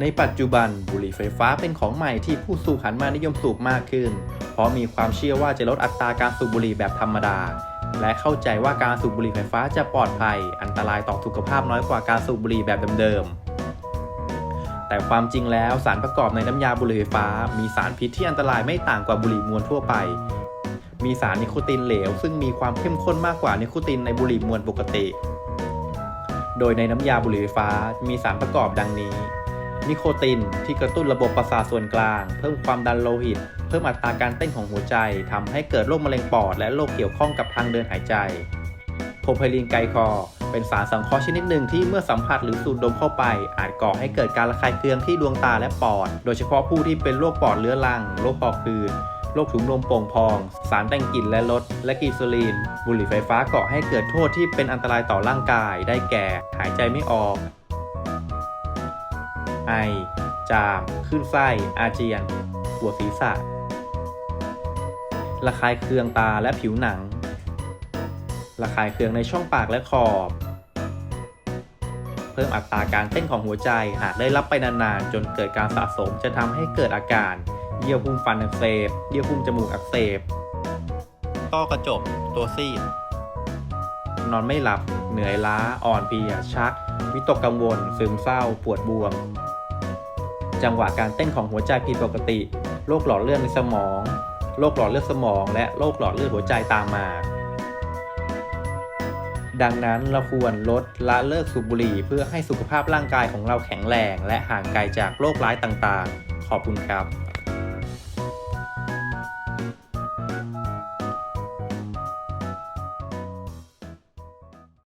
ในปัจจุบันบุหรี่ไฟฟ้าเป็นของใหม่ที่ผู้สูบหันมานิยมสูบมากขึ้น เพราะมีความเชื่อว่าจะลดอัตราการสูบบุหรี่แบบธรรมดา และเข้าใจว่าการสูบบุหรี่ไฟฟ้าจะปลอดภัย อันตรายต่อสุขภาพน้อยกว่าการสูบบุหรี่แบบเดิมๆ แต่ความจริงแล้วสารประกอบในน้ำยาบุหรี่ไฟฟ้า มีสารพิษที่อันตรายไม่ต่างกว่าบุหรี่มวลทั่วไป มีสารนิโคตินเหลว ซึ่งมีความเข้มข้นมากกว่านิโคตินในบุหรี่มวลปกติ โดยในน้ำยาบุหรี่ไฟฟ้า มีสารประกอบดังนี้ นิโคติน ที่กระตุ้นระบบประสาทส่วนกลาง เพิ่มความดันโลหิต เพิ่มอัตราการเต้นของหัวใจทำให้เกิดโรคมะเร็งปอด และโรคเกี่ยวข้องกับทางเดินหายใจโพรไพลีนไกลคอเป็นสารสังเคราะห์ชนิดหนึ่งที่เมื่อสัมผัสหรือสูดดมเข้าไป อาจก่อให้เกิดการระคายเคืองที่ดวงตาและปอด โดยเฉพาะผู้ที่เป็นโรคปอดเรื้อรัง โรคปอดคืนโรคถุงลมโป่งพอง สารแต่งกลิ่นและรสและกลีเซอรีน บุหรี่ไฟฟ้าก่อให้เกิดโทษที่เป็นอันตรายต่อร่างกาย ได้แก่ หายใจไม่ออก ไอ จาม ขึ้นไส้ อาเจียน ปวดศีรษะ ระคายเคืองตาและผิวหนัง ระคายเคืองในช่องปากและคอบ เพิ่มอัตราการเต้นของหัวใจหากได้รับไปนานๆ จนเกิดการสะสมจะทำให้เกิดอาการ เยื่อหุ้มฟันอักเสบ เยื่อหุ้มจมูกอักเสบต้อกระจก ตัวซีดนอนไม่หลับ เหนื่อยล้า อ่อนเพลีย ชัก วิตกกังวล ซึมเศร้า ปวดบวม จังหวะการเต้นของหัวใจผิดปกติโรคหลอดเลือดในสมองโรคหลอดเลือดสมอง และโรคหลอดเลือดหัวใจตามมา ดังนั้นเราควรลดละเลิกสูบบุหรี่เพื่อให้สุขภาพร่างกายของเราแข็งแรง และห่างไกลจากโรคร้ายต่างๆ ขอบคุณครับ